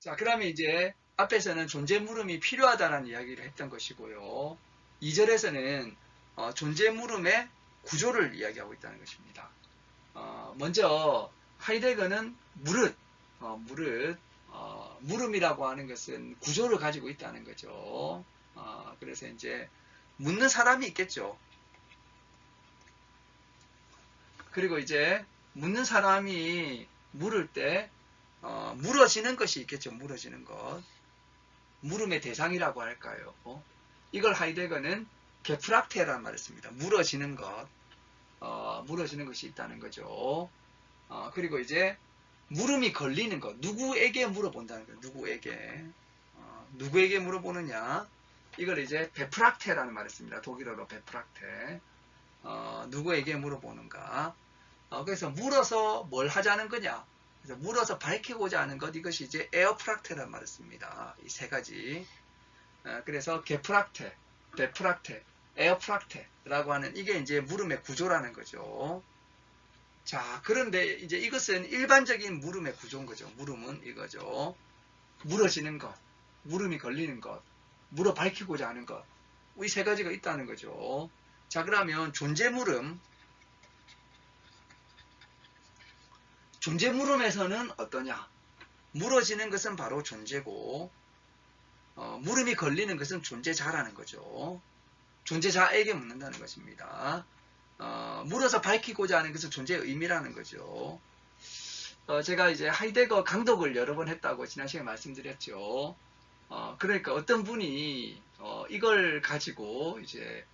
자, 그러면 이제 앞에서는 존재 물음이 필요하다는 이야기를 했던 것이고요. 2절에서는 어, 존재 물음의 구조를 이야기하고 있다는 것입니다. 어, 먼저 하이데거는 무릇, 어, 무릇, 어, 물음이라고 하는 것은 구조를 가지고 있다는 거죠. 어, 그래서 이제 묻는 사람이 있겠죠. 그리고 이제 묻는 사람이 물을 때 어, 물어지는 것이 있겠죠. 물어지는 것. 물음의 대상이라고 할까요? 어? 이걸 하이데거는 게프락테라는 말을 씁니다. 물어지는 것. 어, 물어지는 것이 있다는 거죠. 어, 그리고 이제 물음이 걸리는 것. 누구에게 물어본다는 거예요. 누구에게. 어, 누구에게 물어보느냐. 이걸 이제 베프락테라는 말을 씁니다. 독일어로 베프락테. 어, 누구에게 물어보는가. 어, 그래서 물어서 뭘 하자는 거냐. 그래서 물어서 밝히고자 하는 것 이것이 이제 에어프락테라는 말을 씁니다. 이 세 가지. 어, 그래서 게프락테, 베프락테, 에어프락테라고 하는 이게 이제 물음의 구조라는 거죠. 자, 그런데 이제 이것은 일반적인 물음의 구조인 거죠. 물음은 이거죠. 물어지는 것, 물음이 걸리는 것, 물어 밝히고자 하는 것. 이 세 가지가 있다는 거죠. 자, 그러면 존재 물음, 존재 물음에서는 어떠냐? 물어지는 것은 바로 존재고, 어, 물음이 걸리는 것은 존재자라는 거죠. 존재자에게 묻는다는 것입니다. 어, 물어서 밝히고자 하는 것은 존재의 의미라는 거죠. 어, 제가 이제 하이데거 강독을 여러 번 했다고 지난 시간에 말씀드렸죠. 어, 그러니까 어떤 분이 어, 이걸 가지고 이제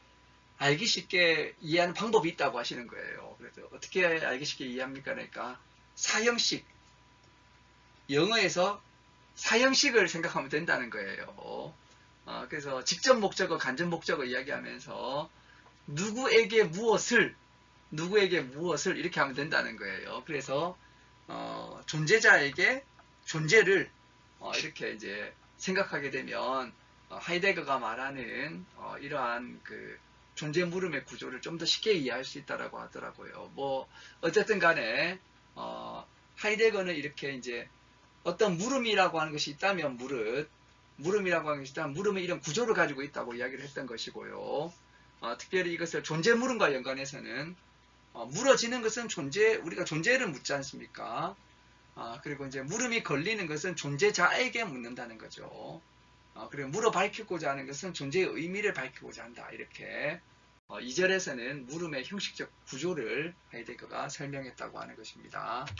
알기 쉽게 이해하는 방법이 있다고 하시는 거예요. 그래서 어떻게 알기 쉽게 이해합니까? 그러니까 사형식 영어에서 사형식을 생각하면 된다는 거예요. 어, 그래서 직접 목적어, 간접 목적어 이야기하면서 누구에게 무엇을 누구에게 무엇을 이렇게 하면 된다는 거예요. 그래서 어, 존재자에게 존재를 어, 이렇게 이제 생각하게 되면 어, 하이데거가 말하는 어, 이러한 그 존재 물음의 구조를 좀 더 쉽게 이해할 수 있다라고 하더라고요. 뭐 어쨌든 간에 어, 하이데거는 이렇게 이제 어떤 물음이라고 하는 것이 있다면 무릇 물음이라고 하는 것이 있다면 물음의 이런 구조를 가지고 있다고 이야기를 했던 것이고요. 어, 특별히 이것을 존재 물음과 연관해서는 어, 물어지는 것은 존재 우리가 존재를 묻지 않습니까? 아, 그리고 이제 물음이 걸리는 것은 존재자에게 묻는다는 거죠. 어, 그리고 물어 밝히고자 하는 것은 존재의 의미를 밝히고자 한다. 이렇게 어, 2절에서는 물음의 형식적 구조를 하이데거가 설명했다고 하는 것입니다.